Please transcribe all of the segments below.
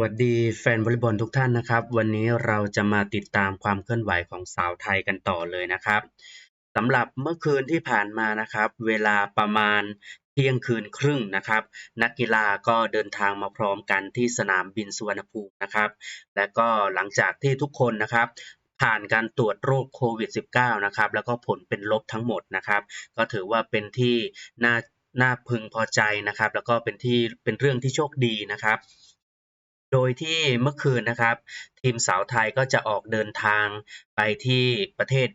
วัสดีแฟนวอลเลย์บอลทุกท่านนะครับ วันนี้เราจะมาติดตามความเคลื่อนไหวของสาวไทยกันต่อเลยนะครับสำหรับเมื่อคืนที่ผ่านมานะครับ เวลาประมาณเที่ยงคืนครึ่งนะครับ นักกีฬาก็เดินทางมาพร้อมกันที่สนามบินสุวรรณภูมินะครับ และก็หลังจากที่ทุกคนนะครับผ่านการตรวจโรคโควิด -19 นะครับ แล้วก็ผลเป็นลบทั้งหมดนะครับ ก็ถือว่าเป็นที่น่าน่าพึงพอใจนะครับ แล้วก็เป็นที่เป็นเรื่องที่โชคดีนะครับ โดยที่เมื่อคืนนะครับ ทีมสาวไทยก็จะออกเดินทางไปที่ประเทศ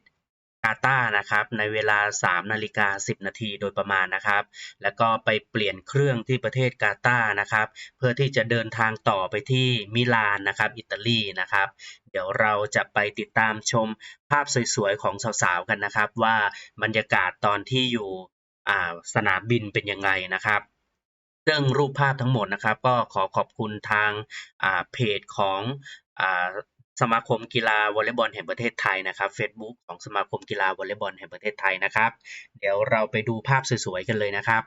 กาตาร์นะครับในเวลา 3 นาฬิกา 10 นาทีโดยประมาณนะครับ แล้วก็ไปเปลี่ยนเครื่องที่ประเทศกาตาร์นะครับ เพื่อที่จะเดินทางต่อไปที่มิลานนะครับ อิตาลีนะครับ เดี๋ยวเราจะไปติดตามชมภาพสวยๆ ของสาวๆ กันนะครับ ว่าบรรยากาศตอนที่อยู่สนามบินเป็นยังไงนะครับ ซึ่องรูปภาพทั้งหมดนะครับ ก็ขอขอบคุณทางเพจของอสมาคมกีฬาวอลเลย์บอลแห่งประเทศไทยนะครับ Facebook ของสมาคมกีฬาวอลเลย์บอลแห่งประเทศไทยนะครับ เดี๋ยวเราไปดูภาพสวยๆกันเลยนะครับ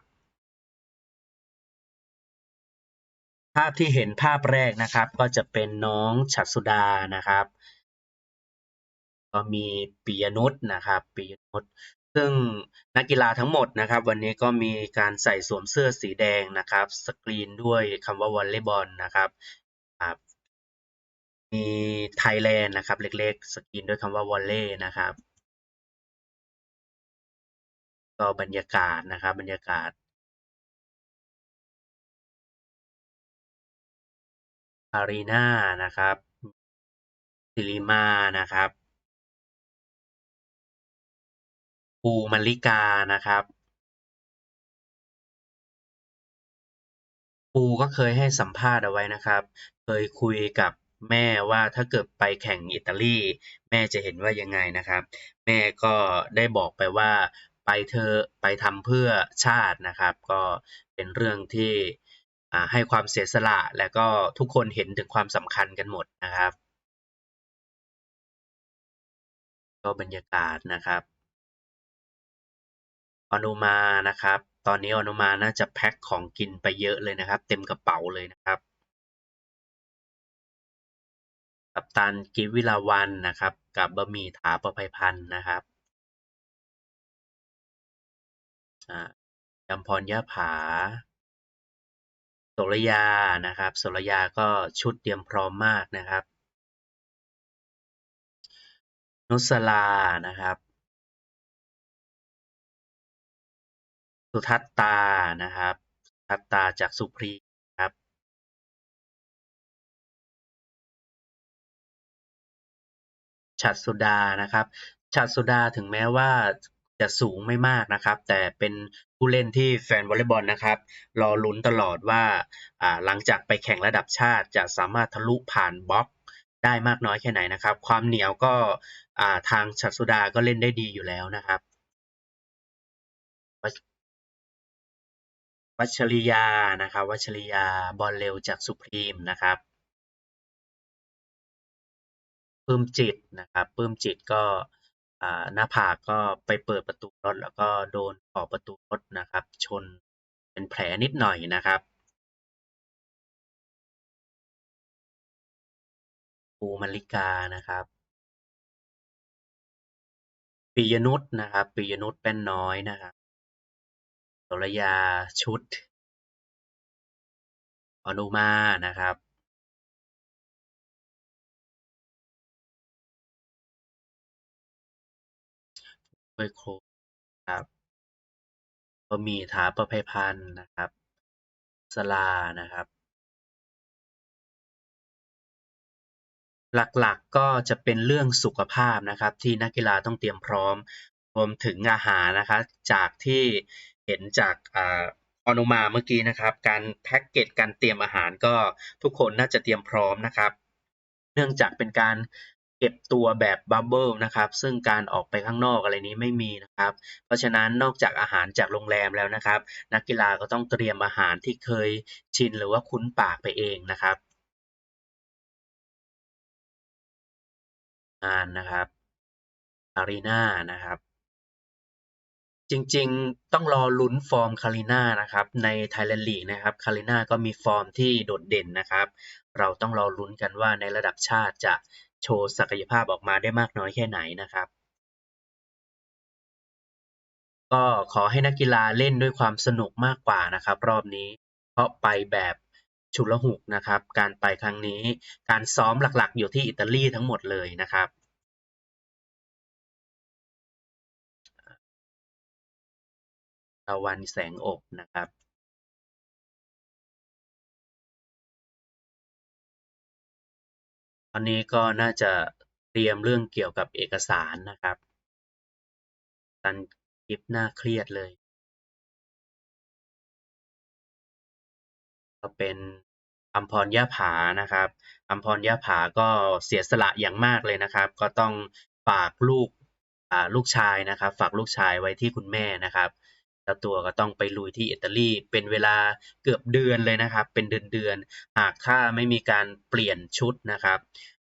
ภาพที่เห็นภาพแรกนะครับ ก็จะเป็นน้องฉัตรสุดานะครับ ก็มีปิยนุชนะครับปิยนุช ซึ่งนักกีฬาทั้งหมดนะครับ วันนี้ก็มีการใส่สวมเสื้อสีแดงนะครับ สกรีนด้วยคำว่าวอลเลย์บอลนะครับมีไทยแลนด์นะครับ เล็กๆ สกรีนด้วยคำว่าวอลเล่นะครับ ก็บรรยากาศนะครับ บรรยากาศอารีนานะครับสิริมานะครับ ปูมาริกานะครับ ปูก็เคยให้สัมภาษณ์เอาไว้นะครับ เคยคุยกับแม่ว่าถ้าเกิดไปแข่งอิตาลี แม่จะเห็นว่ายังไงนะครับ แม่ก็ได้บอกไปว่าไปเธอไปทำเพื่อชาตินะครับ ก็เป็นเรื่องที่ให้ความเสียสละและก็ทุกคนเห็นถึงความสำคัญกันหมดนะครับ ก็บรรยากาศนะครับ อนุมานะครับ ตอนนี้อนุมาน่าจะแพ็คของกินไปเยอะเลยนะครับ เต็มกระเป๋าเลยนะครับ กัปตันกิวิลาวันนะครับ กับบะหมี่ถาประภัยพันธ์นะครับอ่ายำพรย่าผาโสรยานะครับโสรยาก็ชุดเตรียมพร้อมมากนะครับ นุสลานะครับ สุทัศตานะครับสุทัศตาจากสุพรีครับ ฉัตรสุดานะครับฉัตรสุดาถึงแม้ว่าจะสูงไม่มากนะครับ แต่เป็นผู้เล่นที่แฟนวอลเลย์บอลนะครับ รอลุ้นตลอดว่าหลังจากไปแข่งระดับชาติจะสามารถทะลุผ่านบล็อกได้มากน้อยแค่ไหนนะครับ ความเหนียวก็ทางฉัตรสุดาก็เล่นได้ดีอยู่แล้วนะครับ วัชริยานะครับวัชริยาบอลเร็วจากสุพรีมนะครับปื้มจิตนะครับปื้มจิตก็หน้าผากก็ไปเปิดประตูรถแล้วก็โดนขอบประตูรถนะครับ ชนเป็นแผลนิดหน่อยนะครับปูมาริกานะครับปิยนุชนะครับปิยนุชแป้นน้อยนะครับ สรยา ชุดอนุมา นะครับถ้วยโค้กครับก็มีถาประภัยพันธ์นะครับ สลา นะครับ หลักๆก็จะเป็นเรื่องสุขภาพนะครับ ที่นักกีฬาต้องเตรียมพร้อม รวมถึงอาหารนะคะจากที่ เห็นจากออนุมาเมื่อกี้นะครับ การแพ็กเกจการเตรียมอาหารก็ทุกคนน่าจะเตรียมพร้อมนะครับ เนื่องจากเป็นการเก็บตัวแบบบับเบิลนะครับ ซึ่งการออกไปข้างนอกอะไรนี้ไม่มีนะครับ เพราะฉะนั้นนอกจากอาหารจากโรงแรมแล้วนะครับ นักกีฬาก็ต้องเตรียมอาหารที่เคยชินหรือว่าคุ้นปากไปเองนะครับงานนะครับอารีนานะครับ จริง ๆ ต้องรอลุ้นฟอร์มคาริน่านะครับ ใน Thailand League นะครับคาริน่าก็มีฟอร์มที่โดดเด่นนะครับ เราต้องรอลุ้นกันว่าในระดับชาติจะโชว์ศักยภาพออกมาได้มากน้อยแค่ไหนนะครับ ก็ขอให้นักกีฬาเล่นด้วยความสนุกมากกว่านะครับ รอบนี้เพราะไปแบบฉุลหุกนะครับ การไปครั้งนี้ การซ้อมหลักๆ อยู่ที่อิตาลีทั้งหมดเลยนะครับ ตะวันแสงอกนะครับตอนนี้ก็น่าจะเตรียมเรื่องเกี่ยวกับเอกสารนะครับตันคลิปน่าเครียดเลย ก็เป็นอัมพรย่าผานะครับอัมพรย่าผาก็เสียสละอย่างมากเลยนะครับ ก็ต้องฝากลูกลูกชายนะครับ ฝากลูกชายไว้ที่คุณแม่นะครับ เจ้าตัวก็ต้องไปลุยที่อิตาลีเป็นเวลาเกือบเดือนเลยนะครับ เป็นเดือนเดือนหากถ้าไม่มีการเปลี่ยนชุดนะครับ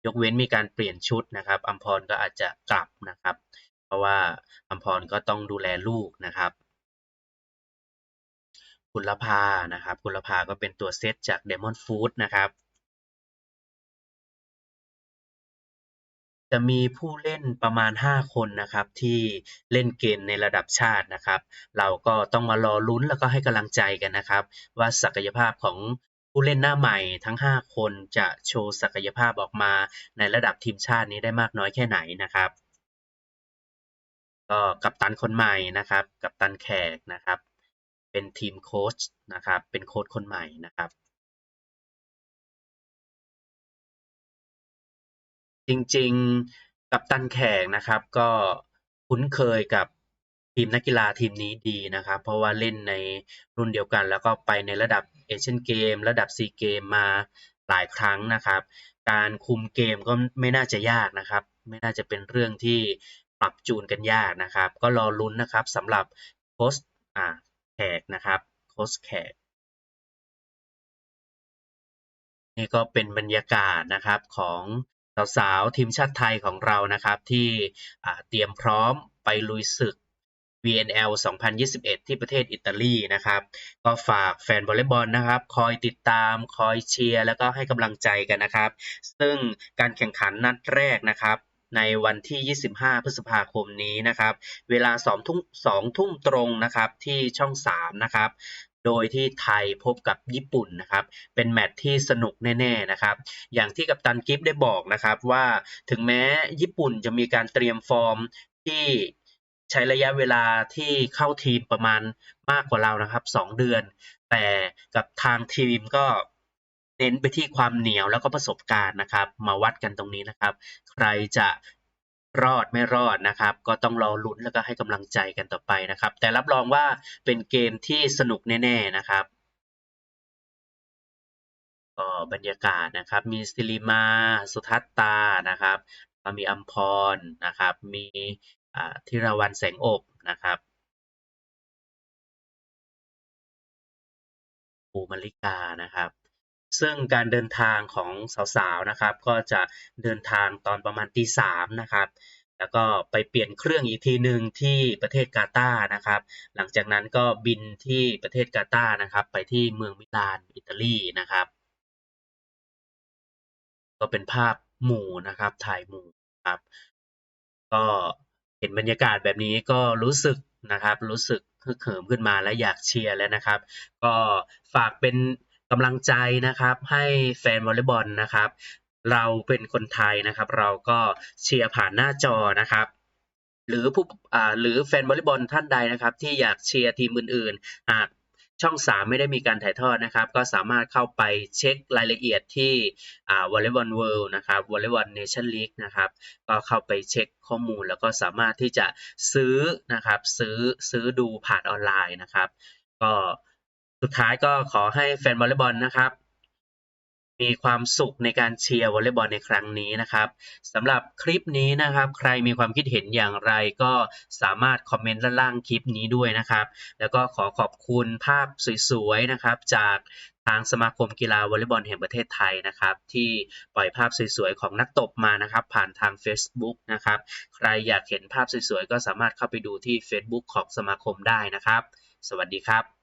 ยกเว้นมีการเปลี่ยนชุดนะครับอัมพรก็อาจจะกลับนะครับ เพราะว่าอัมพรก็ต้องดูแลลูกนะครับกุลภานะครับกุลภาก็เป็นตัวเซตจาก Demon Food นะครับ จะมีผู้เล่นประมาณ 5 คนนะครับ ที่เล่นเกมในระดับชาตินะครับ เราก็ต้องมารอลุ้นแล้วก็ให้กำลังใจกันนะครับ ว่าศักยภาพของผู้เล่นหน้าใหม่ทั้ง 5 คนจะโชว์ศักยภาพออกมาในระดับทีมชาตินี้ได้มากน้อยแค่ไหนนะครับก็กัปตันคนใหม่นะครับ กัปตันแขกนะครับ เป็นทีมโค้ชนะครับ เป็นโค้ชคนใหม่นะครับ จริง ๆ กัปตันแขกนะครับ ก็คุ้นเคยกับทีมนักกีฬาทีมนี้ดีนะครับ เพราะว่าเล่นในรุ่นเดียวกัน แล้วก็ไปในระดับเอเชียนเกม ระดับซีเกมมาหลายครั้งนะครับ การคุมเกมก็ไม่น่าจะยากนะครับ ไม่น่าจะเป็นเรื่องที่ปรับจูนกันยากนะครับ ก็รอลุ้นนะครับสำหรับโค้ชอ่าแขกนะครับโค้ชแขกนี่ก็เป็นบรรยากาศนะครับของ สาวๆทีมชาติไทยของเรานะครับ ที่เตรียมพร้อมไปลุยศึก VNL 2021 ที่ประเทศอิตาลีนะครับ ก็ฝากแฟนวอลเลย์บอลนะครับ คอยติดตาม คอยเชียร์ แล้วก็ให้กำลังใจกันนะครับ ซึ่งการแข่งขันนัดแรกนะครับ ในวันที่ 25 พฤษภาคมนี้นะครับ เวลา2ทุ่ม2ทุ่มตรงนะครับ ที่ช่อง 3 นะครับ โดยที่ไทยพบกับญี่ปุ่นนะครับ เป็นแมตช์ที่สนุกแน่ๆนะครับ อย่างที่กัปตันกิฟได้บอกนะครับว่าถึงแม้ญี่ปุ่นจะมีการเตรียมฟอร์มที่ใช้ระยะเวลาที่เข้าทีมประมาณมากกว่าเรานะครับ 2 เดือน แต่กับทางทีมก็เน้นไปที่ความเหนียวแล้วก็ประสบการณ์นะครับ มาวัดกันตรงนี้นะครับ ใครจะ รอดไม่รอดนะครับ ก็ต้องรอลุ้นแล้วก็ให้กำลังใจกันต่อไปนะครับ แต่รับรองว่าเป็นเกมที่สนุกแน่ๆนะครับก็บรรยากาศนะครับ มีสิริมา สุทัศตานะครับมีอัมพรนะครับ มีธิรวรรณแสงอบนะครับปูมาริกานะครับ ซึ่งการเดินทางของสาวๆนะครับ ก็จะเดินทางตอนประมาณตีสามนะครับ แล้วก็ไปเปลี่ยนเครื่องอีกทีหนึ่งที่ประเทศกาตาร์นะครับ หลังจากนั้นก็บินที่ประเทศกาตาร์นะครับ ไปที่เมืองมิลานอิตาลีนะครับ ก็เป็นภาพหมู่นะครับถ่ายหมู่ครับ ก็เห็นบรรยากาศแบบนี้ก็รู้สึกนะครับ รู้สึกฮึกเหิมขึ้นมาและอยากเชียร์แล้วนะครับ ก็ฝากเป็น กำลังใจนะครับให้แฟนวอลเลย์บอลนะครับ เราเป็นคนไทยนะครับ เราก็เชียร์ผ่านหน้าจอนะครับ หรือผู้อ่าหรือแฟนวอลเลย์บอลท่านใดนะครับ ที่อยากเชียร์ทีมอื่นๆหากช่อง 3 ไม่ได้มีการถ่ายทอดนะครับ ก็สามารถเข้าไปเช็ครายละเอียดที่อ่าวอลเลย์บอลเวิลด์นะครับวอลเลย์บอลเนชั่นลีกนะครับก็เข้าไปเช็คข้อมูล แล้วก็สามารถที่จะซื้อนะครับซื้อซื้อดูผ่านออนไลน์นะครับ ก็ สุดท้ายก็ขอให้แฟนวอลเลย์บอลนะครับ มีความสุขในการเชียร์วอลเลย์บอลในครั้งนี้นะครับสำหรับคลิปนี้นะครับ ใครมีความคิดเห็นอย่างไรก็สามารถคอมเมนต์ด้านล่างคลิปนี้ด้วยนะครับ แล้วก็ขอขอบคุณภาพสวยๆนะครับ จากทางสมาคมกีฬาวอลเลย์บอลแห่งประเทศไทยนะครับ ที่ปล่อยภาพสวยๆของนักตบมานะครับ ผ่านทาง Facebook นะครับ ใครอยากเห็นภาพสวยๆก็สามารถเข้าไปดูที่ Facebook ของสมาคมได้นะครับ สวัสดีครับ